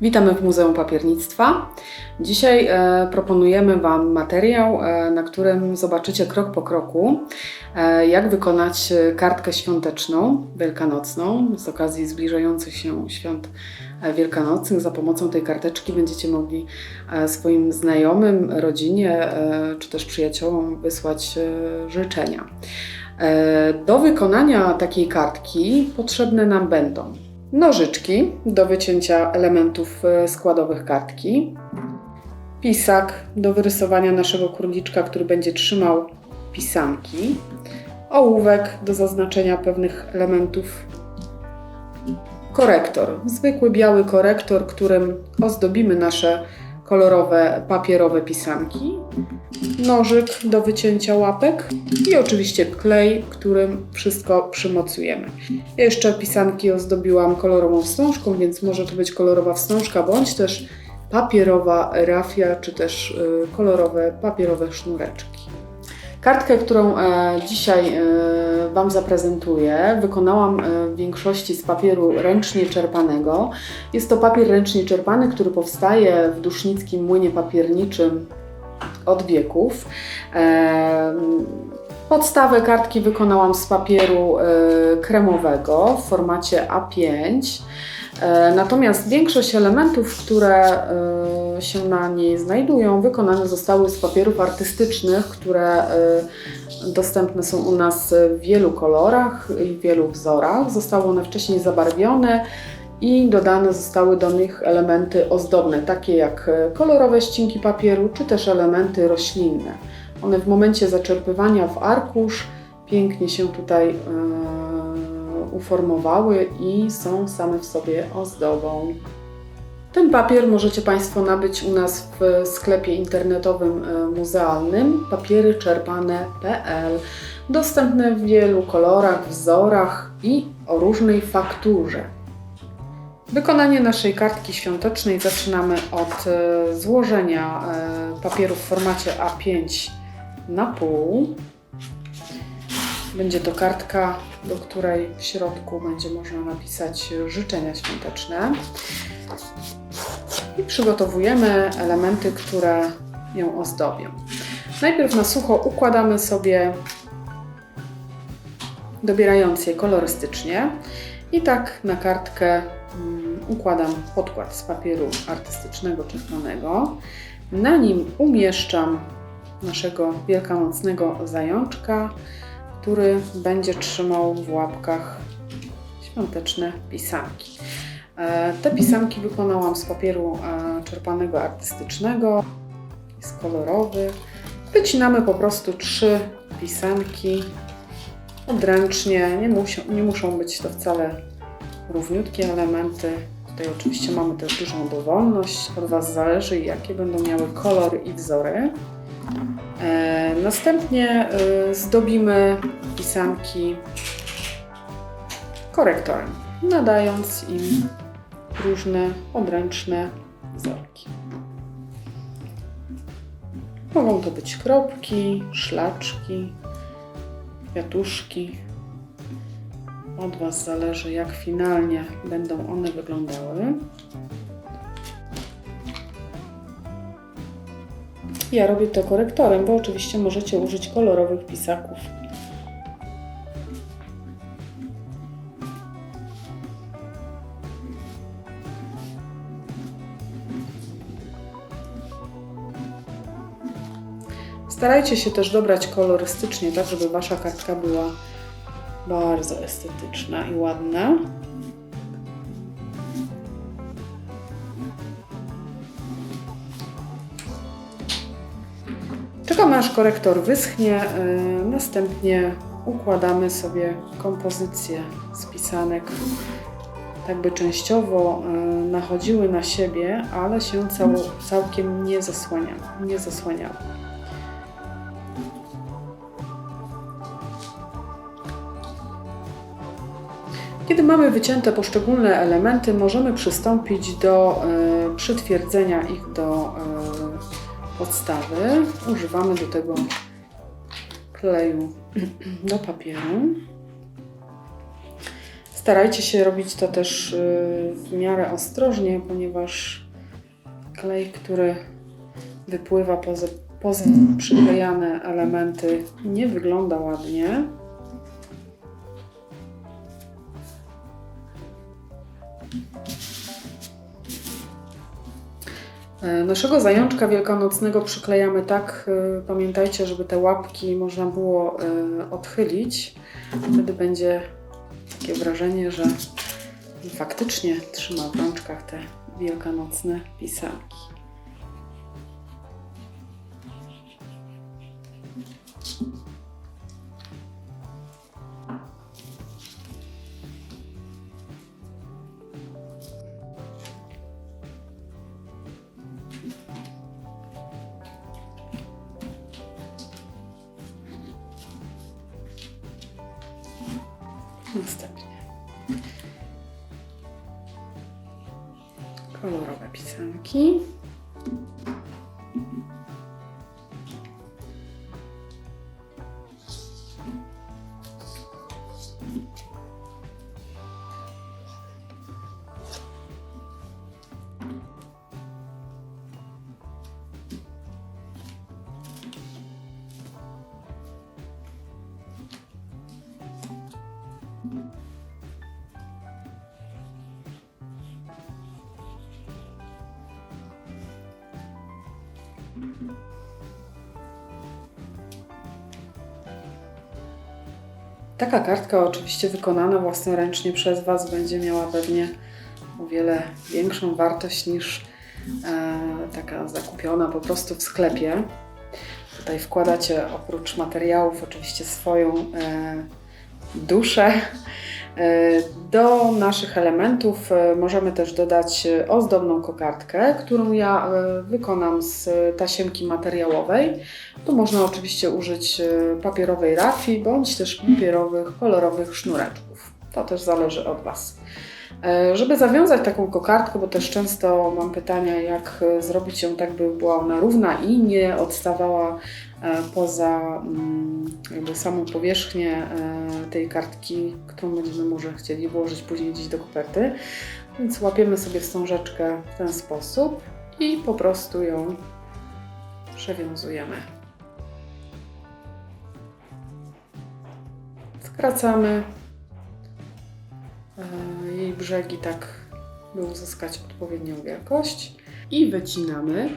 Witamy w Muzeum Papiernictwa. Dzisiaj e, proponujemy Wam materiał, e, na którym zobaczycie krok po kroku, e, jak wykonać e, kartkę świąteczną, wielkanocną, z okazji zbliżających się świąt e, wielkanocnych. Za pomocą tej karteczki będziecie mogli e, swoim znajomym, rodzinie e, czy też przyjaciołom wysłać e, życzenia. E, Do wykonania takiej kartki potrzebne nam będą nożyczki do wycięcia elementów e, składowych kartki, pisak do wyrysowania naszego króliczka, który będzie trzymał pisanki, ołówek do zaznaczenia pewnych elementów, korektor, zwykły biały korektor, którym ozdobimy nasze kolorowe papierowe pisanki, nożyk do wycięcia łapek i oczywiście klej, którym wszystko przymocujemy. Ja jeszcze pisanki ozdobiłam kolorową wstążką, więc może to być kolorowa wstążka, bądź też papierowa rafia, czy też y, kolorowe papierowe sznureczki. Kartkę, którą e, dzisiaj e, Wam zaprezentuję, wykonałam e, w większości z papieru ręcznie czerpanego. Jest to papier ręcznie czerpany, który powstaje w dusznickim młynie papierniczym od wieków. Podstawę kartki wykonałam z papieru kremowego w formacie A5. E, Natomiast większość elementów, które się na niej znajdują, wykonane zostały z papierów artystycznych, które e, dostępne są u nas w wielu kolorach i wielu wzorach. Zostały one wcześniej zabarwione i dodane zostały do nich elementy ozdobne, takie jak e, kolorowe ścinki papieru czy też elementy roślinne. One w momencie zaczerpywania w arkusz pięknie się tutaj e, uformowały i są same w sobie ozdobą. Ten papier możecie Państwo nabyć u nas w sklepie internetowym e, muzealnym papieryczerpane.pl. Dostępne w wielu kolorach, wzorach i o różnej fakturze. Wykonanie naszej kartki świątecznej zaczynamy od e, złożenia e, papieru w formacie A5 na pół. Będzie to kartka, do której w środku będzie można napisać życzenia świąteczne. I przygotowujemy elementy, które ją ozdobią. Najpierw na sucho układamy sobie, dobierając je kolorystycznie. I tak na kartkę mm, układam podkład z papieru artystycznego czerwonego. Na nim umieszczam naszego wielkanocnego zajączka, który będzie trzymał w łapkach świąteczne pisanki. E, Te pisanki wykonałam z papieru e, czerpanego artystycznego, jest kolorowy. Wycinamy po prostu trzy pisanki odręcznie, nie, nie muszą być to wcale równiutkie elementy. Tutaj oczywiście mamy też dużą dowolność, od Was zależy jakie będą miały kolor i wzory. E, następnie e, zdobimy pisanki korektorem, nadając im różne odręczne wzorki. Mogą to być kropki, szlaczki, kwiatuszki. Od Was zależy, jak finalnie będą one wyglądały. Ja robię to korektorem, bo oczywiście możecie użyć kolorowych pisaków. Starajcie się też dobrać kolorystycznie, tak żeby Wasza kartka była bardzo estetyczna i ładna. Aż korektor wyschnie, yy, następnie układamy sobie kompozycję z pisanek, tak by częściowo yy, nachodziły na siebie, ale się cał, całkiem nie zasłaniały. Nie zasłaniały. Kiedy mamy wycięte poszczególne elementy, możemy przystąpić do e, przytwierdzenia ich do e, podstawy. Używamy do tego kleju do papieru. Starajcie się robić to też y, w miarę ostrożnie, ponieważ klej, który wypływa poza, poza przyklejane elementy, nie wygląda ładnie. E, Naszego zajączka wielkanocnego przyklejamy tak, e, pamiętajcie, żeby te łapki można było e, odchylić. Wtedy będzie takie wrażenie, że faktycznie trzyma w rączkach te wielkanocne pisanki. Następnie kolorowe pisanki. Taka kartka, oczywiście wykonana własnoręcznie przez Was, będzie miała pewnie o wiele większą wartość niż e, taka zakupiona po prostu w sklepie. Tutaj wkładacie oprócz materiałów oczywiście swoją e, duszę. E, Do naszych elementów e, możemy też dodać e, ozdobną kokardkę, którą ja wykonam z tasiemki materiałowej. Tu można oczywiście użyć papierowej rafii bądź też papierowych, kolorowych sznureczków. To też zależy od Was. Żeby zawiązać taką kokardkę, bo też często mam pytania, jak zrobić ją tak, by była ona równa i nie odstawała poza mm, jakby samą powierzchnię e, tej kartki, którą będziemy może chcieli włożyć później gdzieś do koperty. Więc łapiemy sobie wstążeczkę w ten sposób i po prostu ją przewiązujemy. Skracamy e, jej brzegi tak, by uzyskać odpowiednią wielkość i wycinamy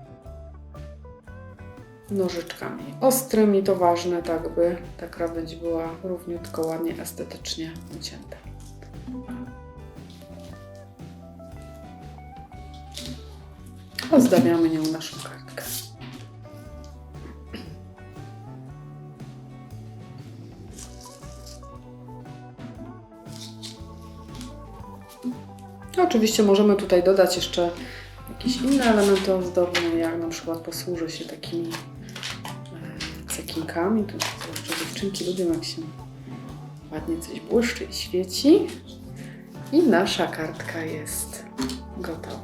nożyczkami ostrymi, to ważne, tak by ta krawędź była równiutko, ładnie, estetycznie ucięta. Ozdabiamy nią naszą kartkę. Oczywiście możemy tutaj dodać jeszcze jakieś inne elementy ozdobne, jak na przykład posłużę się takimi e, cekinkami. Tu zwłaszcza dziewczynki lubią, jak się ładnie coś błyszczy i świeci. I nasza kartka jest gotowa.